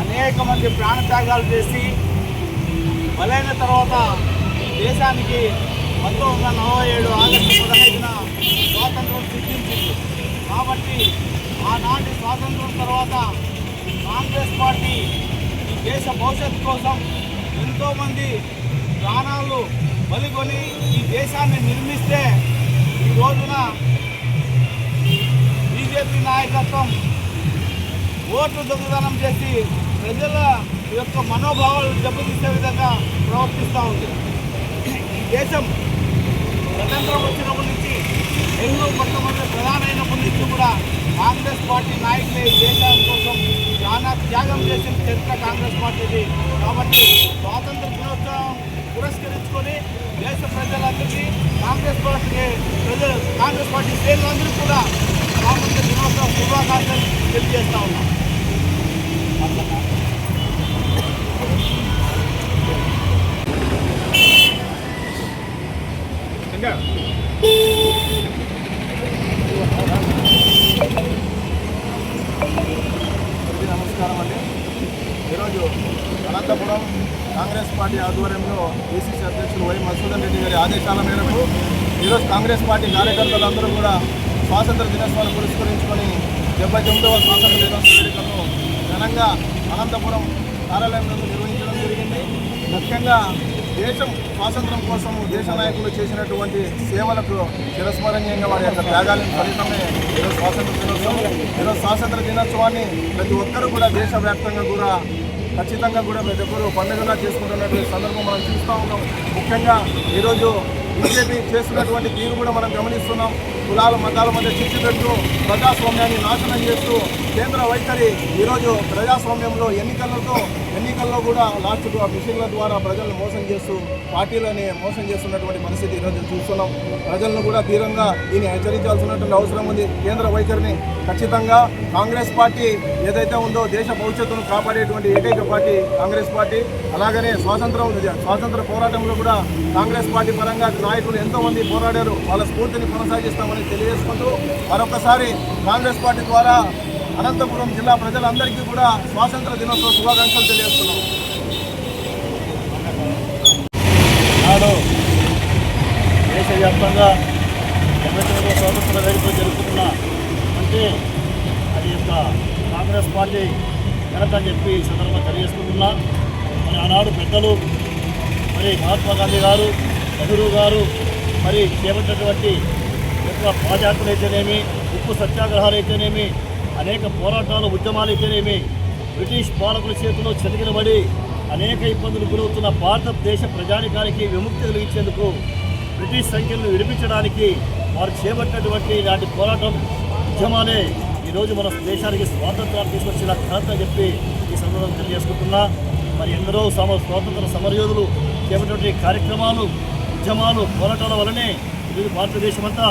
అనేక మంది ప్రాణత్యాగాలు చేసి బలైన తర్వాత దేశానికి పంతొమ్మిది వందల నలభై ఏడు ఆగస్టు పదహైదున స్వాతంత్రం సిద్ధించింది. కాబట్టి ఆనాటి స్వాతంత్రం తర్వాత కాంగ్రెస్ పార్టీ ఈ దేశ భవిష్యత్తు కోసం ఎంతోమంది ప్రాణాలు బలికొని ఈ దేశాన్ని నిర్మిస్తే ఈ రోజున బీజేపీ నాయకత్వం ఓట్లు దొంగతనం చేసి ప్రజల యొక్క మనోభావాలు దెబ్బతీసే విధంగా ప్రవర్తిస్తూ ఉంది. ఈ దేశం స్వతంత్రం వచ్చినప్పటి నుంచి నెహ్రూ మొట్టమొదటి ప్రధాన అయినప్పటి నుంచి కూడా కాంగ్రెస్ పార్టీ నాయకులే ఈ దేశం కోసం చాలా త్యాగం చేసిన చరిత్ర కాంగ్రెస్ పార్టీది. కాబట్టి స్వాతంత్ర దినోత్సవం పురస్కరించుకొని దేశ ప్రజలందరికీ కాంగ్రెస్ పార్టీ ప్రజలు కాంగ్రెస్ పార్టీ శ్రేణులందరికీ కూడా స్వాతంత్ర దినోత్సవ శుభాకాంక్షలు తెలియజేస్తా ఉన్నాం అందరికీ నమస్కారం అండి ఈరోజు అనంతపురం కాంగ్రెస్ పార్టీ ఆధ్వర్యంలో ఏసీసీ అధ్యక్షులు వై మసూదన్ రెడ్డి గారి ఆదేశాల మేరకు ఈరోజు కాంగ్రెస్ పార్టీ కార్యకర్తలందరూ కూడా స్వాతంత్ర దినోత్సవాన్ని పురస్కరించుకొని డెబ్బై తొమ్మిదవ స్వాతంత్ర దినోత్సవ వేడుకలను ఘనంగా అనంతపురం కార్యాలయం నందు నిర్వహించడం జరిగింది. ముఖ్యంగా దేశం స్వాతంత్రం కోసం దేశ నాయకులు చేసినటువంటి సేవలకు చిరస్మరణీయంగా వారి యొక్క త్యాగాలను ఫలితమే ఈరోజు స్వాతంత్ర దినోత్సవం. ఈరోజు స్వాతంత్ర దినోత్సవాన్ని ప్రతి ఒక్కరూ కూడా దేశవ్యాప్తంగా కూడా ఖచ్చితంగా కూడా ప్రతి ఒక్కరూ పండుగగా చేసుకుంటున్నటువంటి సందర్భం మనం చూస్తూ ఉన్నాం. ముఖ్యంగా ఈరోజు బీజేపీ చేస్తున్నటువంటి తీరు కూడా మనం గమనిస్తున్నాం. కులాల మతాల మధ్య చిచ్చు పెట్టు ప్రజాస్వామ్యాన్ని నాశనం చేస్తూ కేంద్ర వైఖరి ఈరోజు ప్రజాస్వామ్యంలో ఎన్నికలతో ఎన్నికల్లో కూడా లాస్ట్ మిషన్ల ద్వారా ప్రజలను మోసం చేస్తూ పార్టీలని మోసం చేస్తున్నటువంటి పరిస్థితి ఈరోజు చూస్తున్నాం. ప్రజలను కూడా తీవ్రంగా దీన్ని హెచ్చరించాల్సినటువంటి అవసరం ఉంది. కేంద్ర వైఖరిని ఖచ్చితంగా కాంగ్రెస్ పార్టీ ఏదైతే ఉందో దేశ భవిష్యత్తును కాపాడేటువంటి ఏకైక పార్టీ కాంగ్రెస్ పార్టీ. అలాగనే స్వాతంత్రం స్వాతంత్ర పోరాటంలో కూడా కాంగ్రెస్ పార్టీ పరంగా నాయకులు ఎంతో మంది పోరాడారు. వాళ్ళ స్ఫూర్తిని కొనసాగిస్తామని తెలియజేసుకుంటూ మరొకసారి కాంగ్రెస్ పార్టీ ద్వారా అనంతపురం జిల్లా ప్రజలందరికీ కూడా స్వాతంత్ర దినోత్సవ శుభాకాంక్షలు తెలియజేస్తున్నాం. నాడు దేశవ్యాప్తంగా డెబ్బై తొమ్మిదవ స్వాతంత్ర వేడుకలు జరుపుకున్న అంటే అది యొక్క కాంగ్రెస్ పార్టీ ఘనత అని చెప్పి ఈ సందర్భంగా తెలియజేసుకుంటున్నా. మరి ఆనాడు పెద్దలు మరి మహాత్మా గాంధీ గారు నెహ్రూ గారు మరి చేపట్టినటువంటి ఎక్కువ పాదయాత్రలు అయితేనేమి ఉప్పు సత్యాగ్రహాలు అయితేనేమి అనేక పోరాటాలు ఉద్యమాలు అయితేనేమి బ్రిటిష్ పాలకుల చేతిలో చెతికినబడి అనేక ఇబ్బందులు గురవుతున్న భారతదేశ ప్రజానికానికి విముక్తి కలిగించేందుకు బ్రిటిష్ సంఖ్యలను విడిపించడానికి వారు చేపట్టినటువంటి ఇలాంటి పోరాటం ఉద్యమాలే ఈరోజు మన దేశానికి స్వాతంత్రాన్ని తీసుకొచ్చిన ఘనత చెప్పి ఈ సందర్భంగా తెలియజేసుకుంటున్నా. మరి ఎందరో సమ స్వాతంత్ర సమరయోధులు చేపట్టినటువంటి కార్యక్రమాలు ఉద్యమాలు పోరాటాల వలనే ఈరోజు భారతదేశం అంతా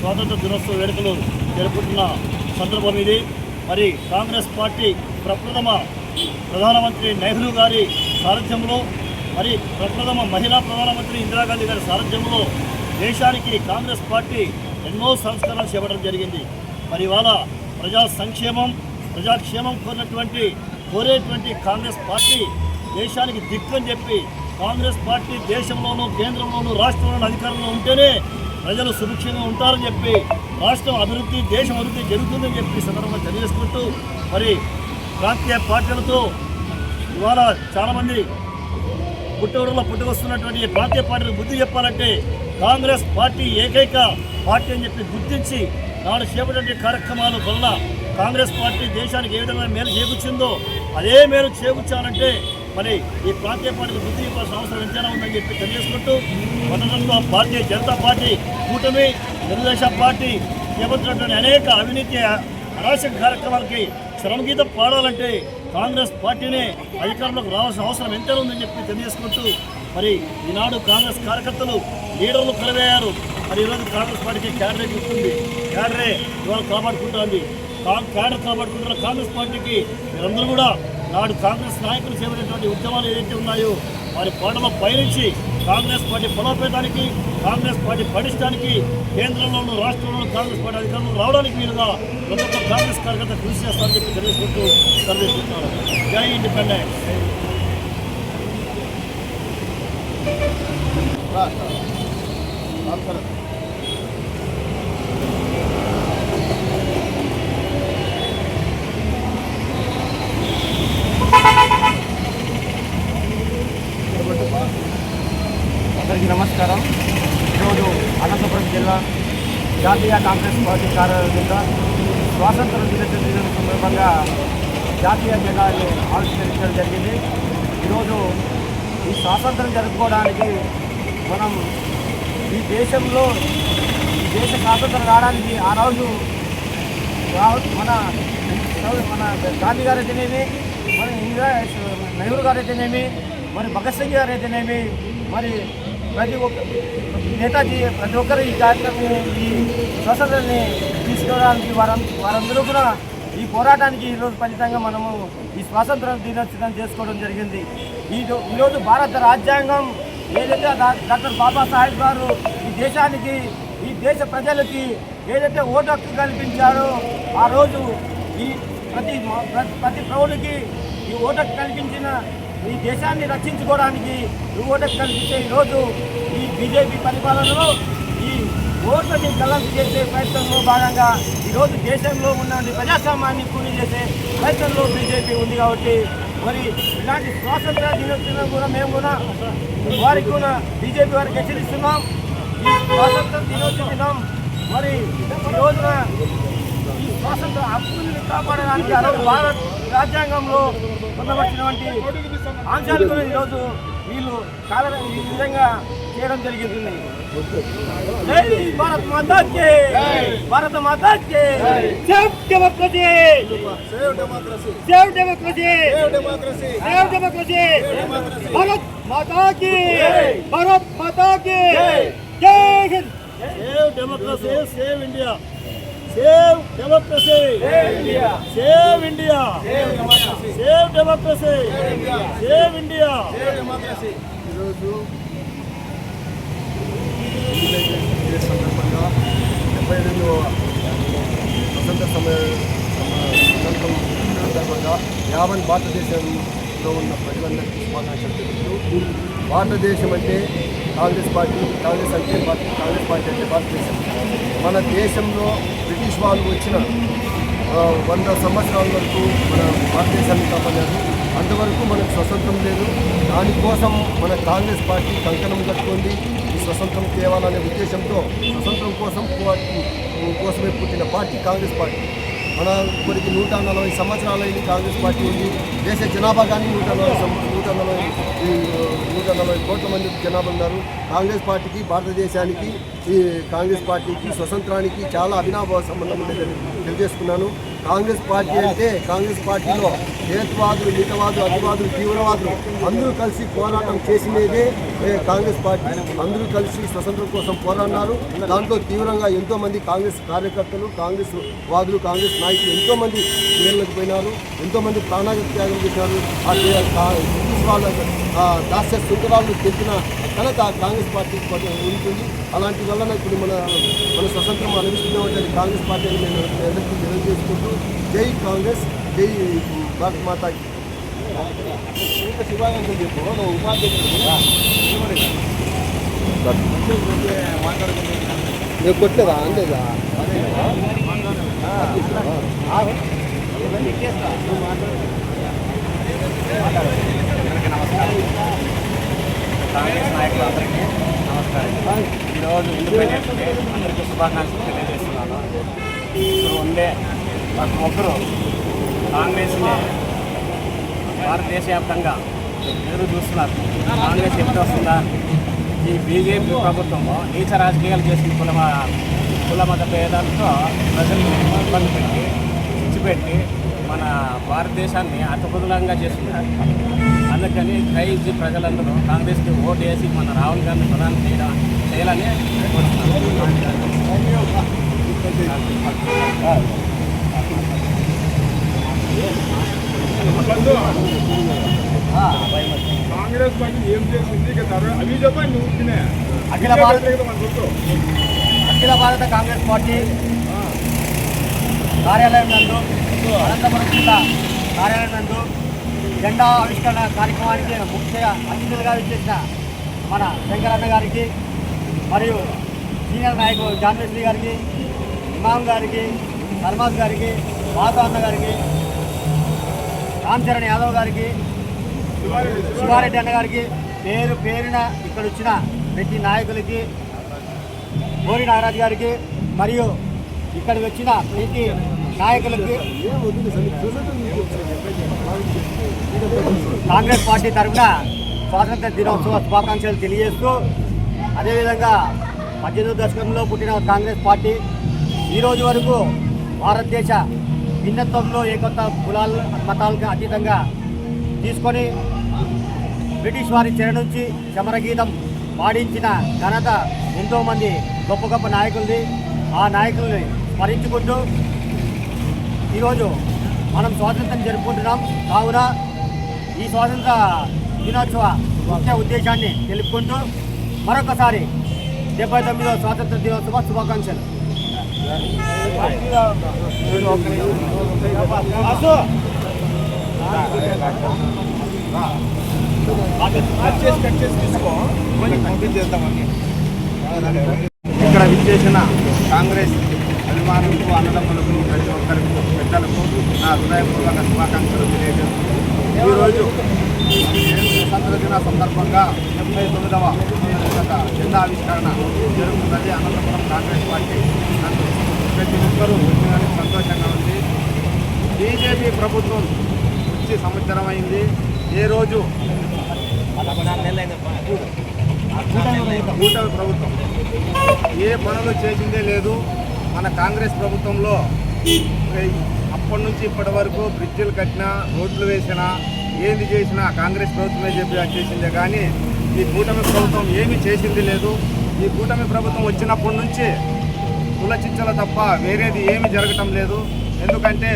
స్వాతంత్ర దినోత్సవ వేడుకలు జరుపుకుంటున్న సందర్భం ఇది. మరి కాంగ్రెస్ పార్టీ ప్రప్రథమ ప్రధానమంత్రి నెహ్రూ గారి సారథ్యంలో మరి ప్రప్రథమ మహిళా ప్రధానమంత్రి ఇందిరాగాంధీ గారి సారథ్యంలో దేశానికి కాంగ్రెస్ పార్టీ ఎన్నో సంస్కరణలు చేపట్టడం జరిగింది. మరి ఇవాళ ప్రజా సంక్షేమం ప్రజాక్షేమం కోరినటువంటి కోరేటువంటి కాంగ్రెస్ పార్టీ దేశానికి దిక్కు అని చెప్పి కాంగ్రెస్ పార్టీ దేశంలోనూ కేంద్రంలోనూ రాష్ట్రంలోనూ అధికారంలో ఉంటేనే ప్రజలు సుభిక్షంగా ఉంటారని చెప్పి రాష్ట్రం అభివృద్ధి దేశం అభివృద్ధి జరుగుతుందని చెప్పి సందర్భంగా తెలియజేసుకుంటూ మరి ప్రాంతీయ పార్టీలతో ఇవాళ చాలామంది పుట్టూరులో పుట్టుకొస్తున్నటువంటి ఈ ప్రాంతీయ పార్టీలు బుద్ధి చెప్పాలంటే కాంగ్రెస్ పార్టీ ఏకైక పార్టీ అని చెప్పి గుర్తించి నాడు చేపట్టే కార్యక్రమాల వల్ల కాంగ్రెస్ పార్టీ దేశానికి ఏ విధంగా మేలు చేకూర్చిందో అదే మేలు చేకూర్చాలంటే మరి ఈ ప్రాంతీయ పార్టీలు వృద్ధి చెప్పాల్సిన అవసరం ఎంతైనా ఉందని చెప్పి తెలియజేసుకుంటూ పట్టణంలో భారతీయ జనతా పార్టీ కూటమి తెలుగుదేశం పార్టీ చేపట్టినటువంటి అనేక అవినీతి అరాచక కార్యక్రమాలకి శ్రమగీతం పాడాలంటే కాంగ్రెస్ పార్టీనే అధికారంలోకి రావాల్సిన అవసరం ఎంతైనా ఉందని చెప్పి తెలియజేసుకుంటూ మరి ఈనాడు కాంగ్రెస్ కార్యకర్తలు లీడర్లు కలవేయారు. మరి ఈరోజు కాంగ్రెస్ పార్టీకి క్యాడరే గుర్తుంది. క్యాడరే ఇవాళ కాపాడుకుంటుంది. కా- క్యాడర్ కాపాడుకుంటున్న కాంగ్రెస్ పార్టీకి మీరందరూ కూడా నాడు కాంగ్రెస్ నాయకులు చేపట్టినటువంటి ఉద్యమాలు ఏదైతే ఉన్నాయో వారి పాటలో పయనించి కాంగ్రెస్ పార్టీ బలోపేతానికి కాంగ్రెస్ పార్టీ పటిష్టానికి కేంద్రంలోనూ రాష్ట్రంలోనూ కాంగ్రెస్ పార్టీ అధికారంలో రావడానికి వీలుగా ప్రతి ఒక్క కాంగ్రెస్ కార్యకర్త కృషి చేస్తారని చెప్పి తెలియజేసుకుంటూ సర్వేస్తున్నారు జై ఇండిపెండెంట్ రాష్ట్ర నమస్కారం ఈరోజు అనంతపురం జిల్లా ఇండియా కాంగ్రెస్ పార్టీ కార్యాలయంగా కింద స్వాతంత్ర దినోత్సవం సందర్భంగా జాతీయ జెండాని ఆవిష్కరించడం జరిగింది. ఈరోజు ఈ స్వాతంత్రం జరుపుకోవడానికి మనం ఈ దేశంలో ఈ దేశ స్వాతంత్రం రావడానికి ఆ రోజు మన మన గాంధీ గారు అయితేనేమి మన ఇందిరా నెహ్రూ గారు అయితేనేమి మరి భగత్ సింగ్ గారు అయితేనేమి మరి ప్రతి ఒక్క నేతాజీ ప్రతి ఒక్కరు ఈ కార్యక్రమం ఈ స్వతంత్రాన్ని తీసుకోవడానికి వారం వారందరూ కూడా ఈ పోరాటానికి ఈరోజు ఫలితంగా మనము ఈ స్వాతంత్ర దినోత్సవం చేసుకోవడం జరిగింది. ఈ ఈరోజు భారత రాజ్యాంగం ఏదైతే డాక్టర్ బాబాసాహెబ్ గారు ఈ దేశానికి ఈ దేశ ప్రజలకి ఏదైతే ఓటు హక్కు కల్పించారో ఆ రోజు ఈ ప్రతి ప్రతి ప్రతి ప్రౌడికి ఈ ఓటు హక్కు కల్పించిన ఈ దేశాన్ని రక్షించుకోవడానికి ఈ కల్పించే ఈరోజు ఈ బీజేపీ పరిపాలనలో ఈ ఓట్లని గల్లంతు చేసే ప్రయత్నంలో భాగంగా ఈరోజు దేశంలో ఉన్న ప్రజాస్వామ్యాన్ని కూలి చేసే ప్రయత్నంలో బీజేపీ ఉంది కాబట్టి మరి ఇలాంటి స్వాతంత్ర దినోత్సవం కూడా మేము కూడా వారికి కూడా బీజేపీ వారికి హెచ్చరిస్తున్నాం. ఈ స్వాతంత్ర దినోత్సవం మరి ఈ రోజున స్వాతంత్ర హక్కుల్ని కాపాడడానికి రోజు భారత్ రాజ్యాంగంలో పొందబడినటువంటి అంశాలు కూడా ఈరోజు వీళ్ళు కాల ఈ విధంగా చేయడం జరుగుతుంది జై భారత్ మాతాకి! భారత మాతాకి! Save democracy! Save democracy! Save democracy! Save democracy! Save democracy! Bharat మాతాకి! భారత్ మాతాకి! జై! Hind! Save democracy! Save India! Save democracy India save India save democracy save India ఈరోజు సందర్భంగా డెబ్బై ఎనిమిదవ స్వతంత్ర సమయ సందర్భంగా యావన్ భారతదేశంలో ఉన్న ప్రజలందరికీ శుభాకాంక్షలు తెలుపుతూ భారతదేశం అంటే కాంగ్రెస్ పార్టీ కాంగ్రెస్ అంటే పార్టీ కాంగ్రెస్ పార్టీ అంటే భారతదేశం. మన దేశంలో బ్రిటిష్ వాళ్ళు వచ్చిన వంద సంవత్సరాల వరకు మన భారతదేశాన్ని కాపాడారు అంతవరకు మనకు స్వతంత్రం లేదు. దానికోసం మన కాంగ్రెస్ పార్టీ కంకణం కట్టుకుంది. ఈ స్వతంత్రం తేవాలనే ఉద్దేశంతో స్వతంత్రం కోసం కోసమే పుట్టిన పార్టీ కాంగ్రెస్ పార్టీ. మన ఇప్పటికి నూట నలభై సంవత్సరాలైంది కాంగ్రెస్ పార్టీ ఉంది. దేశ జనాభా కానీ నూట నలభై నూట నలభై నూట నలభై కోట్ల మంది జనాభా ఉన్నారు. కాంగ్రెస్ పార్టీకి భారతదేశానికి ఈ కాంగ్రెస్ పార్టీకి స్వతంత్రానికి చాలా అభినాభావ సంబంధం ఉండేదని తెలియజేసుకున్నాను. కాంగ్రెస్ పార్టీ అంటే కాంగ్రెస్ పార్టీలో హేతువాదులు మితవాదులు అతివాదులు తీవ్రవాదులు అందరూ కలిసి పోరాటం చేసినదే కాంగ్రెస్ పార్టీ. అందరూ కలిసి స్వతంత్రం కోసం పోరాడినారు. దాంట్లో తీవ్రంగా ఎంతోమంది కాంగ్రెస్ కార్యకర్తలు కాంగ్రెస్ వాదులు కాంగ్రెస్ నాయకులు ఎంతోమంది జైళ్ళకు పోయినారు ఎంతోమంది మంది చేశారు త్యాగం బ్రిటిష్ వాళ్ళ దాస్య సుందరాలను తెచ్చిన ఘనత కాంగ్రెస్ పార్టీ ఉంటుంది. అలాంటి వలన ఇప్పుడు మన మన స్వతంత్రం అనుభవిస్తున్నటువంటి కాంగ్రెస్ పార్టీని నేను ఎల్లప్పుడూ తెలియజేసుకుంటూ జై కాంగ్రెస్ జై భారత్ మాతాకి శుభాకాంక్షలు చెప్పు నువ్వు ఉపాధ్యక్షుడు. నేను కొట్టలేదా అంతేగా కాంగ్రెస్ నాయకులందరికీ నమస్కారం. ఈరోజు ఇండిపెండెన్స్ డే. అందరికీ శుభాకాంక్షలు తెలియజేస్తున్నాను. ఇప్పుడు ఉండే ప్రతి ఒక్కరూ కాంగ్రెస్ని భారతదేశ వ్యాప్తంగా ఎదురు చూస్తున్నారు. కాంగ్రెస్ ఎప్పుడు వస్తుందా? ఈ బీజేపీ ప్రభుత్వము నీచ రాజకీయాలు చేసిన కుల కుల మత భేదాలతో ప్రజల్ని ఇబ్బంది పెట్టి ఇచ్చిపెట్టి మన భారతదేశాన్ని అతకుదలంగా చేస్తున్నారు. అందుకని దయచేసి ప్రజలందరూ కాంగ్రెస్కి ఓటు వేసి మన రాహుల్ గాంధీ ప్రధాని చేయడం చేయాలని కాంగ్రెస్ పార్టీ ఏం చేసింది? అవి చెప్పండి నువ్వు అఖిల భారత అఖిల భారత కాంగ్రెస్ పార్టీ కార్యాలయం నందు అనంతపురం జిల్లా కార్యాలయం నందు జెండా ఆవిష్కరణ కార్యక్రమానికి ముఖ్య అతిథులుగా విచ్చేసిన మన శంకరన్న గారికి మరియు సీనియర్ నాయకులు జాన్వేశ్వరి గారికి ఇమాం గారికి సల్మాజ్ గారికి మాధవ్ అన్న గారికి రామ్ చరణ్ యాదవ్ గారికి శివారెడ్డి అన్న గారికి పేరు పేరున ఇక్కడ వచ్చిన ప్రతి నాయకులకి మోరి నాగరాజు గారికి మరియు ఇక్కడికి వచ్చిన ప్రతి నాయకులకి కాంగ్రెస్ పార్టీ తరఫున స్వాతంత్ర దినోత్సవ శుభాకాంక్షలు తెలియజేస్తూ అదేవిధంగా పద్దెనిమిది దశకంలో పుట్టిన కాంగ్రెస్ పార్టీ ఈరోజు వరకు భారతదేశ భిన్నత్వంలో ఏ కొత్త కులాలు మతాలకు అతీతంగా తీసుకొని బ్రిటిష్ వారి చెర నుంచి చమరగీతం పాడించిన ఘనత ఎంతోమంది గొప్ప గొప్ప నాయకులది. ఆ నాయకుల్ని స్మరించుకుంటూ ఈరోజు మనం స్వాతంత్రం జరుపుకుంటున్నాం. కావున ఈ స్వాతంత్ర దినోత్సవ ముఖ్య ఉద్దేశాన్ని తెలుపుకుంటూ మరొకసారి డెబ్బై తొమ్మిదవ స్వాతంత్ర దినోత్సవ శుభాకాంక్షలు. ఇక్కడ విచ్చేసిన కాంగ్రెస్ అభిమానులకు అన్నదమ్ములకు ప్రతి ఒక్కరికి పెద్దలకు నా హృదయపూర్వక శుభాకాంక్షలు తెలియజేస్తూ ఈరోజు స్వతంత్ర దిన సందర్భంగా డెబ్బై తొమ్మిదవ స్వతంత్ర జెండా ఆవిష్కరణ జరుగుతున్నది. అనంతపురం కాంగ్రెస్ పార్టీ ప్రతి ఒక్కరూ సంతోషంగా ఉంది. బీజేపీ ప్రభుత్వం వచ్చి సంవత్సరం అయింది ఏ రోజు? కూటమి ప్రభుత్వం. ఏ పనులు చేసిందే లేదు. మన కాంగ్రెస్ ప్రభుత్వంలో అప్పటి నుంచి ఇప్పటి వరకు బ్రిడ్జిలు కట్టినా రోడ్లు వేసినా ఏది చేసినా కాంగ్రెస్ ప్రభుత్వమే చెప్పి చేసిందే. కానీ ఈ కూటమి ప్రభుత్వం ఏమీ చేసింది లేదు. ఈ కూటమి ప్రభుత్వం వచ్చినప్పటి నుంచి కులచిచ్చల తప్ప వేరేది ఏమీ జరగటం లేదు. ఎందుకంటే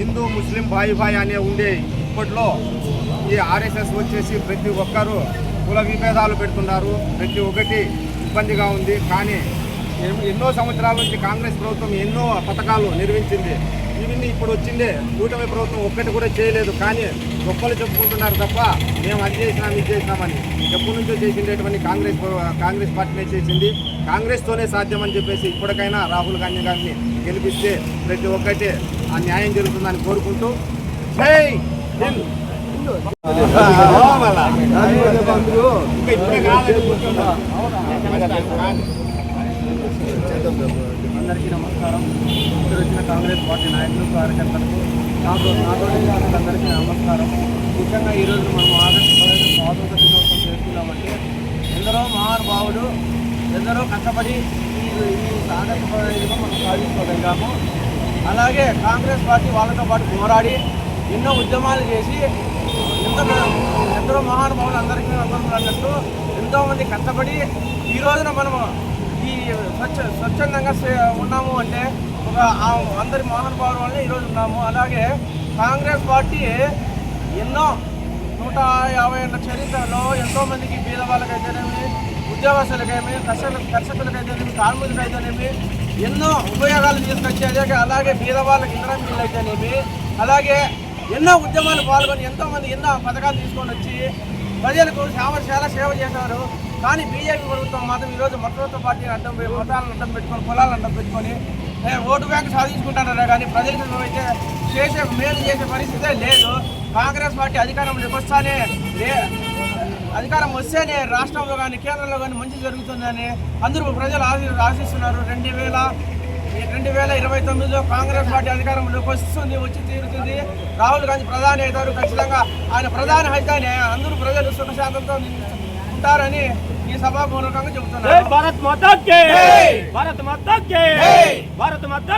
హిందూ ముస్లిం బాయి బాయి అనే ఉండే ఇప్పట్లో ఈ ఆర్ఎస్ఎస్ వచ్చేసి ప్రతి ఒక్కరూ కుల విభేదాలు పెడుతున్నారు. ప్రతి ఒక్కటి ఇబ్బందిగా ఉంది. కానీ ఎన్నో సంవత్సరాల నుంచి కాంగ్రెస్ ప్రభుత్వం ఎన్నో పథకాలు నిర్మించింది. ఇవన్నీ ఇప్పుడు వచ్చిందే. కూటమి ప్రభుత్వం ఒక్కటి కూడా చేయలేదు. కానీ గొప్పలు చెప్పుకుంటున్నారు తప్ప మేము అది చేసినాం ఇది చేసినామని. ఎప్పటి నుంచో చేసిండేటువంటి కాంగ్రెస్ కాంగ్రెస్ పార్టీనే చేసింది. కాంగ్రెస్తోనే సాధ్యమని చెప్పేసి ఇప్పటికైనా రాహుల్ గాంధీ గారిని గెలిపిస్తే ప్రతి ఒక్కటి ఆ న్యాయం జరుగుతుందని కోరుకుంటూ ఇప్పుడే కాలేదు అందరికీ నమస్కారం. ఇక్కడ వచ్చిన కాంగ్రెస్ పార్టీ నాయకులు కార్యకర్తలకు నాకు నాతో అందరికీ నమస్కారం. ముఖ్యంగా ఈరోజు మనం ఆగస్టు పదిహేను స్వాతంత్ర దినోత్సవం చేసుకున్నామంటే ఎందరో మహానుభావులు ఎందరో కష్టపడి ఈ ఈ ఆగస్టు పదిహేనుగా మనం సాధించుకోగలిగాము. అలాగే కాంగ్రెస్ పార్టీ వాళ్ళతో పాటు పోరాడి ఎన్నో ఉద్యమాలు చేసి ఎందరో ఎందరో మహానుభావులు అందరికీ అందరూ అన్నట్టు ఎంతోమంది కష్టపడి ఈ రోజున మనము స్వచ్ఛ స్వచ్ఛందంగా సే- ఉన్నాము అంటే ఒక అందరి మహానుభావుల వల్ల ఈరోజు ఉన్నాము. అలాగే కాంగ్రెస్ పార్టీ ఎన్నో నూట యాభై ఏళ్ళ చరిత్రలో ఎంతో మందికి బీద వాళ్ళకైతేనేమి ఉద్యోగస్తులకేమి కర్షకుల కర్షకులకైతేనేమి కార్మికులకైతేనేమి ఎన్నో ఉపయోగాలు తీసుకొచ్చి అలాగే అలాగే బీద వాళ్ళకి ఇంధనం బిల్లు అయితేనేమి అలాగే ఎన్నో ఉద్యమాలు పాల్గొని ఎంతో మంది ఎన్నో పథకాలు తీసుకొని వచ్చి ప్రజలకు సేవ చాలా సేవ చేశారు. కానీ బీజేపీ ప్రభుత్వం మాత్రం ఈరోజు మొట్టమొదటి పార్టీని అడ్డం మతాలను అడ్డం పెట్టుకొని పొలాలను అడ్డం పెట్టుకొని ఓటు బ్యాంక్ సాధించుకుంటారా కానీ ప్రజలకు అయితే చేసే మేలు చేసే పరిస్థితే లేదు. కాంగ్రెస్ పార్టీ అధికారంలోకి వస్తానే లే అధికారం వస్తేనే రాష్ట్రంలో కానీ కేంద్రంలో కానీ మంచి జరుగుతుందని అందరూ ప్రజలు ఆశి ఆశిస్తున్నారు. రెండు వేల రెండు వేల ఇరవై తొమ్మిదిలో కాంగ్రెస్ పార్టీ అధికారంలోకి వస్తుంది వచ్చి తీరుతుంది. రాహుల్ గాంధీ ప్రధాని అవుతారు ఖచ్చితంగా. ఆయన ప్రధాని అయితేనే అందరూ ప్రజలు సుఖశాంతంతో ఉంటారని ఈ సభాపూర్వకంగా చెబుతున్నారు భారత్ మాతా! భారత్ మాతా! భారత్ మాతా!